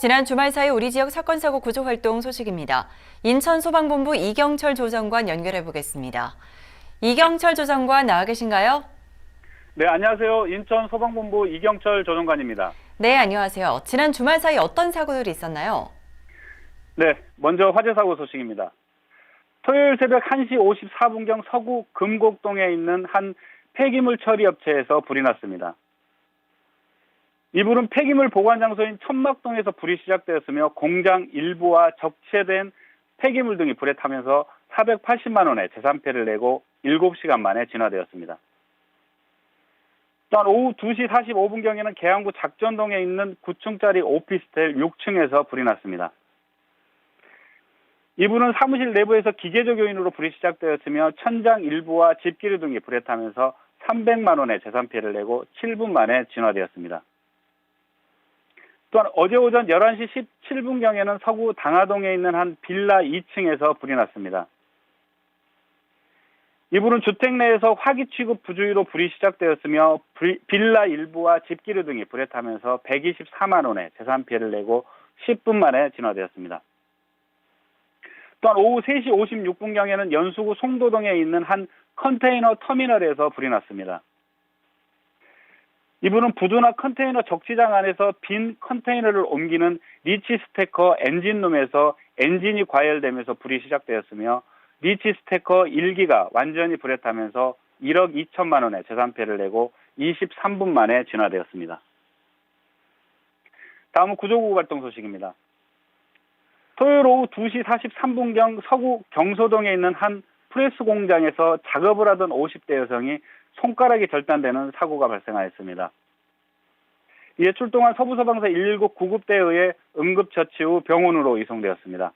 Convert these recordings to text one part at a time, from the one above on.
지난 주말 사이 우리 지역 사건 사고 구조 활동 소식입니다. 인천 소방본부 이경철 조정관 연결해 보겠습니다. 이경철 조정관 나와 계신가요? 네, 안녕하세요. 인천 소방본부 이경철 조정관입니다. 네, 안녕하세요. 지난 주말 사이 어떤 사고들이 있었나요? 네, 먼저 화재 사고 소식입니다. 토요일 새벽 1시 54분경 서구 금곡동에 있는 한 폐기물 처리 업체에서 불이 났습니다. 이 불은 폐기물 보관 장소인 천막동에서 불이 시작되었으며 공장 일부와 적재된 폐기물 등이 불에 타면서 480만 원의 재산패를 내고 7시간 만에 진화되었습니다. 또한 오후 2시 45분경에는 계양구 작전동에 있는 9층짜리 오피스텔 6층에서 불이 났습니다. 이불은 사무실 내부에서 기계적 요인으로 불이 시작되었으며 천장 일부와 집기류 등이 불에 타면서 300만 원의 재산 피해를 내고 7분 만에 진화되었습니다. 또한 어제 오전 11시 17분경에는 서구 당하동에 있는 한 빌라 2층에서 불이 났습니다. 이 불은 주택 내에서 화기 취급 부주의로 불이 시작되었으며 불- 빌라 일부와 집기류 등이 불에 타면서 124만 원의 재산 피해를 내고 10분 만에 진화되었습니다. 또한 오후 3시 56분경에는 연수구 송도동에 있는 한 컨테이너 터미널에서 불이 났습니다. 이분은 부두나 컨테이너 적시장 안에서 빈 컨테이너를 옮기는 리치 스테커 엔진룸에서 엔진이 과열되면서 불이 시작되었으며 리치 스테커 1기가 완전히 불에 타면서 1억 2천만 원의 재산패를 내고 23분 만에 진화되었습니다. 다음은 구조구 활동 소식입니다. 토요일 오후 2시 43분경 서구 경소동에 있는 한 프레스 공장에서 작업을 하던 50대 여성이 손가락이 절단되는 사고가 발생하였습니다. 이에 출동한 서부서방서 119 구급대에 의해 응급처치 후 병원으로 이송되었습니다.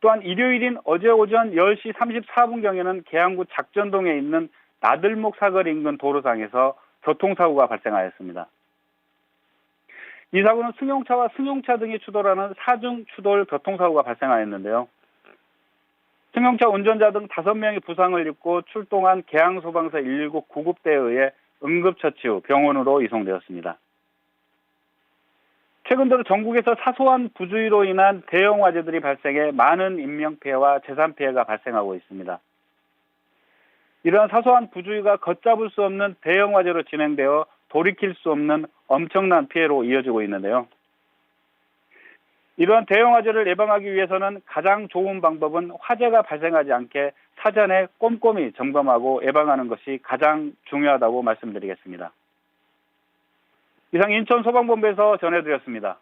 또한 일요일인 어제 오전 10시 34분경에는 계양구 작전동에 있는 나들목 사거리 인근 도로상에서 교통사고가 발생하였습니다. 이 사고는 승용차와 승용차 등이 추돌하는 사중 추돌 교통사고가 발생하였는데요. 승용차 운전자 등 5명이 부상을 입고 출동한 계양소방서 119 구급대에 의해 응급처치 후 병원으로 이송되었습니다. 최근 들어 전국에서 사소한 부주의로 인한 대형 화재들이 발생해 많은 인명피해와 재산피해가 발생하고 있습니다. 이러한 사소한 부주의가 걷잡을 수 없는 대형 화재로 진행되어 돌이킬 수 없는 엄청난 피해로 이어지고 있는데요. 이러한 대형 화재를 예방하기 위해서는 가장 좋은 방법은 화재가 발생하지 않게 사전에 꼼꼼히 점검하고 예방하는 것이 가장 중요하다고 말씀드리겠습니다. 이상 인천 소방본부에서 전해드렸습니다.